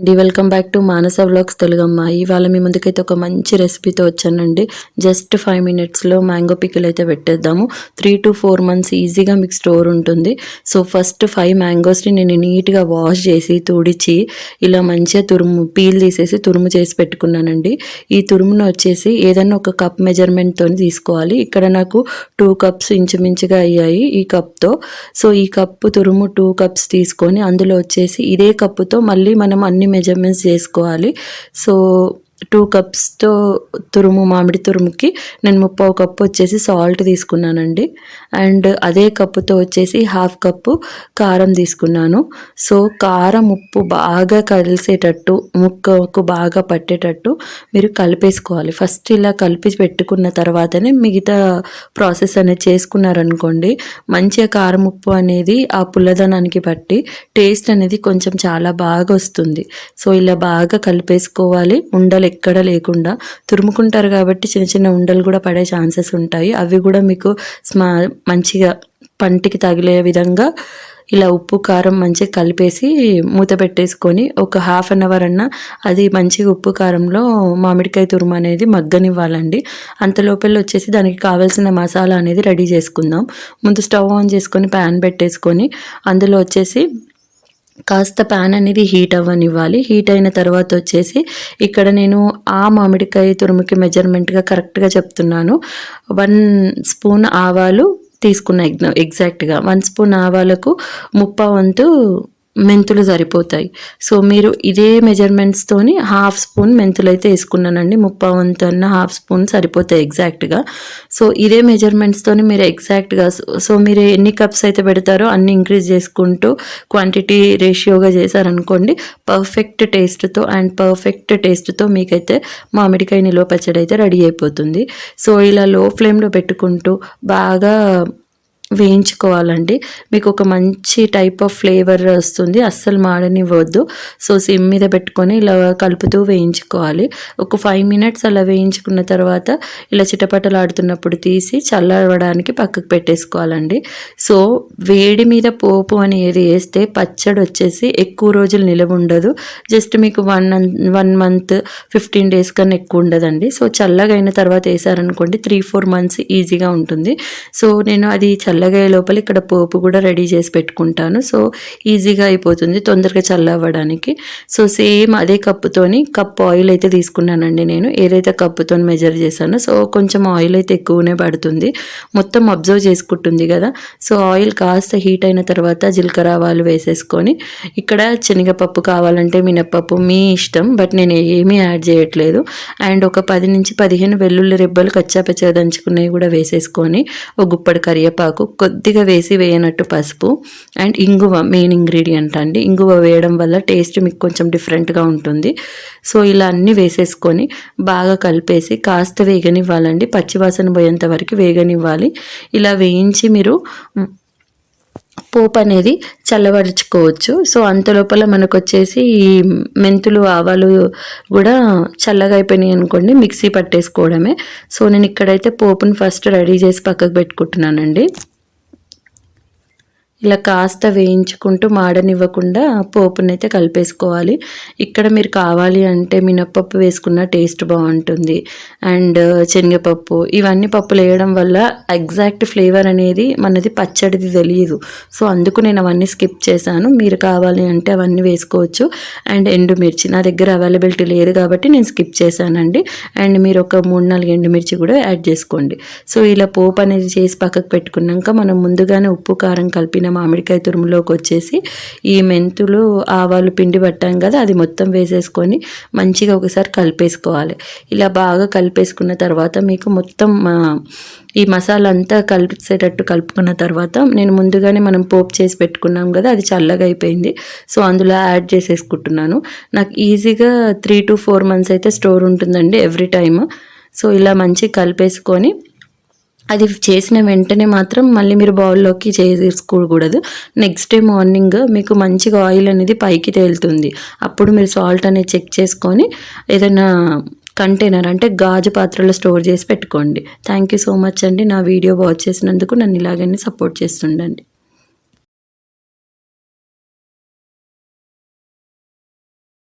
అండి. Welcome back to Manasa vlogs తెలుగమ్మ. ఇవాళ మీ ముందుకైతే ఒక మంచి రెసిపీతో వచ్చానండి. జస్ట్ ఫైవ్ మినిట్స్లో మ్యాంగో పికిల్ అయితే పెట్టేద్దాము. త్రీ టు ఫోర్ మంత్స్ ఈజీగా మీకు స్టోర్ ఉంటుంది. సో ఫస్ట్ ఫైవ్ మ్యాంగోస్ని నేను నీట్గా వాష్ చేసి తుడిచి ఇలా మంచిగా తురుము పీల్ తీసేసి తురుము చేసి పెట్టుకున్నానండి. ఈ తురుమును వచ్చేసి ఏదైనా ఒక కప్ మెజర్మెంట్తో తీసుకోవాలి. ఇక్కడ నాకు టూ కప్స్ ఇంచుమించుగా అయ్యాయి ఈ కప్తో సో ఈ కప్పు తురుము టూ కప్స్ తీసుకొని అందులో వచ్చేసి ఇదే కప్పుతో మళ్ళీ మనం అన్ని మెజర్మెంట్స్ చేసుకోవాలి సో టూ కప్స్తో తురుము మామిడి తురుముకి నేను ముప్పావు కప్పు వచ్చేసి సాల్ట్ తీసుకున్నానండి. అండ్ అదే కప్పుతో వచ్చేసి హాఫ్ కప్పు కారం తీసుకున్నాను. సో కారం ఉప్పు బాగా కలిసేటట్టు ముక్కకు బాగా పట్టేటట్టు మీరు కలిపేసుకోవాలి. ఫస్ట్ ఇలా కలిపి పెట్టుకున్న తర్వాతనే మిగతా ప్రాసెస్ అనేది చేసుకున్నారనుకోండి మంచిగా కారం ఉప్పు అనేది ఆ పుల్లదనానికి బట్టి టేస్ట్ అనేది కొంచెం చాలా బాగా వస్తుంది. సో ఇలా బాగా కలిపేసుకోవాలి. ఉండలు ఎక్కడ లేకుండా తురుముకుంటారు కాబట్టి చిన్న చిన్న ఉండలు కూడా పడే ఛాన్సెస్ ఉంటాయి. అవి కూడా మీకు స్మా మంచిగా పంటికి తగిలే విధంగా ఇలా ఉప్పు కారం మంచిగా కలిపేసి మూత పెట్టేసుకొని ఒక హాఫ్ అన్ అవర్ అన్న అది మంచిగా ఉప్పు కారంలో మామిడికాయ తురుము అనేది మగ్గనివ్వాలండి. అంత లోపల వచ్చేసి దానికి కావాల్సిన మసాలా అనేది రెడీ చేసుకుందాం. ముందు స్టవ్ ఆన్ చేసుకొని ప్యాన్ పెట్టేసుకొని అందులో వచ్చేసి కాస్త ప్యాన్ అనేది హీట్ అవ్వనివ్వాలి. హీట్ అయిన తర్వాత వచ్చేసి ఇక్కడ నేను ఆ మామిడికాయ తురుముకి మెజర్మెంట్గా కరెక్ట్గా చెప్తున్నాను. వన్ స్పూన్ ఆవాలు తీసుకున్న ఎగ్జాక్ట్గా వన్ స్పూన్ ఆవాలకు ముప్ప వంతు మెంతులు సరిపోతాయి. సో మీరు ఇదే మెజర్మెంట్స్తోని హాఫ్ స్పూన్ మెంతులు అయితే వేసుకున్నానండి. ముప్పై వంతు అన్న హాఫ్ స్పూన్ సరిపోతాయి ఎగ్జాక్ట్గా సో ఇదే మెజర్మెంట్స్తోని మీరు ఎగ్జాక్ట్గా సో మీరు ఎన్ని కప్స్ అయితే పెడతారో అన్ని ఇంక్రీజ్ చేసుకుంటూ క్వాంటిటీ రేషియోగా చేశారనుకోండి పర్ఫెక్ట్ టేస్ట్తో అండ్ పర్ఫెక్ట్ టేస్ట్తో మీకైతే మామిడికాయ నిలువ పచ్చడి అయితే రెడీ అయిపోతుంది. సో ఇలా లో ఫ్లేమ్లో పెట్టుకుంటూ బాగా వేయించుకోవాలండి. మీకు ఒక మంచి టైప్ ఆఫ్ ఫ్లేవర్ వస్తుంది. అస్సలు మాడనివ్వద్దు. సో సిమ్ మీద పెట్టుకొని ఇలా కలుపుతూ వేయించుకోవాలి. ఒక ఫైవ్ మినిట్స్ అలా వేయించుకున్న తర్వాత ఇలా చిటపటలాడుతున్నప్పుడు తీసి చల్లవడానికి పక్కకు పెట్టేసుకోవాలండి. సో వేడి మీద పోపు అని ఏది వేస్తే పచ్చడి వచ్చేసి ఎక్కువ రోజులు నిలవ ఉండదు. జస్ట్ మీకు one one month fifteen days కన్నా ఎక్కువ ఉండదండి. సో చల్లగా అయిన తర్వాత వేసారనుకోండి త్రీ ఫోర్ మంత్స్ ఈజీగా ఉంటుంది. సో నేను అది చల్ల చల్లగా లోపల ఇక్కడ పోపు కూడా రెడీ చేసి పెట్టుకుంటాను. సో ఈజీగా అయిపోతుంది తొందరగా చల్లవ్వడానికి. సో సేమ్ అదే కప్పుతోని కప్ ఆయిల్ అయితే తీసుకున్నానండి నేను. ఏదైతే కప్పుతో మెజర్ చేశానో సో కొంచెం ఆయిల్ అయితే ఎక్కువనే పడుతుంది. మొత్తం అబ్జర్వ్ చేసుకుంటుంది కదా. సో ఆయిల్ కాస్త హీట్ అయిన తర్వాత జీలకర్ర ఆవాలు వేసేసుకొని ఇక్కడ శనగపప్పు కావాలంటే మినప్పప్పు మీ ఇష్టం బట్ నేను ఏమీ యాడ్ చేయట్లేదు. అండ్ ఒక పది నుంచి పదిహేను వెల్లుల్లి రెబ్బలు కచ్చాపచ్చా దంచుకున్నవి కూడా వేసేసుకొని ఒక గుప్పడి కరివేపాకు కొద్దిగా వేసి వేయనట్టు పసుపు అండ్ ఇంగువ మెయిన్ ఇంగ్రీడియంట్ అండి. ఇంగువ వేయడం వల్ల టేస్ట్ మీకు కొంచెం డిఫరెంట్గా ఉంటుంది. సో ఇలా అన్నీ వేసేసుకొని బాగా కలిపేసి కాస్త వేగనివ్వాలండి. పచ్చివాసన పోయేంత వరకు వేగనివ్వాలి. ఇలా వేయించి మీరు పోపు అనేది చల్లబరుచుకోవచ్చు. సో అంత లోపల మనకు వచ్చేసి ఈ మెంతులు ఆవాలు కూడా చల్లగా అయిపోయినాయి అనుకోండి మిక్సీ పట్టేసుకోవడమే. సో నేను ఇక్కడైతే పోపుని ఫస్ట్ రెడీ చేసి పక్కకు పెట్టుకుంటున్నానండి. ఇలా కాస్త వేయించుకుంటూ మాడనివ్వకుండా పోపునైతే కలిపేసుకోవాలి. ఇక్కడ మీరు కావాలి అంటే మినప్పప్పు వేసుకున్న టేస్ట్ బాగుంటుంది. అండ్ శనగపప్పు ఇవన్నీ పప్పులు వేయడం వల్ల ఎగ్జాక్ట్ ఫ్లేవర్ అనేది మనది పచ్చడిది తెలియదు. సో అందుకు నేను అవన్నీ స్కిప్ చేశాను. మీరు కావాలి అంటే అవన్నీ వేసుకోవచ్చు. అండ్ ఎండుమిర్చి నా దగ్గర అవైలబిలిటీ లేదు కాబట్టి నేను స్కిప్ చేశానండి. అండ్ మీరు ఒక మూడు నాలుగు ఎండుమిర్చి కూడా యాడ్ చేసుకోండి. సో ఇలా పోపు అనేది చేసి పక్కకు పెట్టుకున్నాక మనం ముందుగానే ఉప్పు కారం కలిపిన మామిడికాయ తురుములోకి వచ్చేసి ఈ మెంతులు ఆవాలు పిండి పట్టాం కదా అది మొత్తం వేసేసుకొని మంచిగా ఒకసారి కలిపేసుకోవాలి. ఇలా బాగా కలిపేసుకున్న తర్వాత మీకు మొత్తం ఈ మసాలా అంతా కలిపేసేటట్టు కలుపుకున్న తర్వాత నేను ముందుగానే మనం పోపు చేసి పెట్టుకున్నాం కదా అది చల్లగా అయిపోయింది. సో అందులో యాడ్ చేసేసుకుంటున్నాను. నాకు ఈజీగా త్రీ టు ఫోర్ మంత్స్ అయితే స్టోర్ ఉంటుందండి ఎవ్రీ టైమ్. సో ఇలా మంచిగా కలిపేసుకొని అది చేసిన వెంటనే మాత్రం మళ్ళీ మీరు బౌల్లోకి చేసుకోకూడదు నెక్స్ట్ డే మార్నింగ్ మీకు మంచిగా ఆయిల్ అనేది పైకి తేలుతుంది. అప్పుడు మీరు సాల్ట్ అనేది చెక్ చేసుకొని ఏదైనా కంటైనర్ అంటే గాజు పాత్రలో స్టోర్ చేసి పెట్టుకోండి. థ్యాంక్ యూ సో మచ్ అండి. నా వీడియో వాచ్ చేసినందుకు నన్ను ఇలాగనే సపోర్ట్ చేస్తుండండి.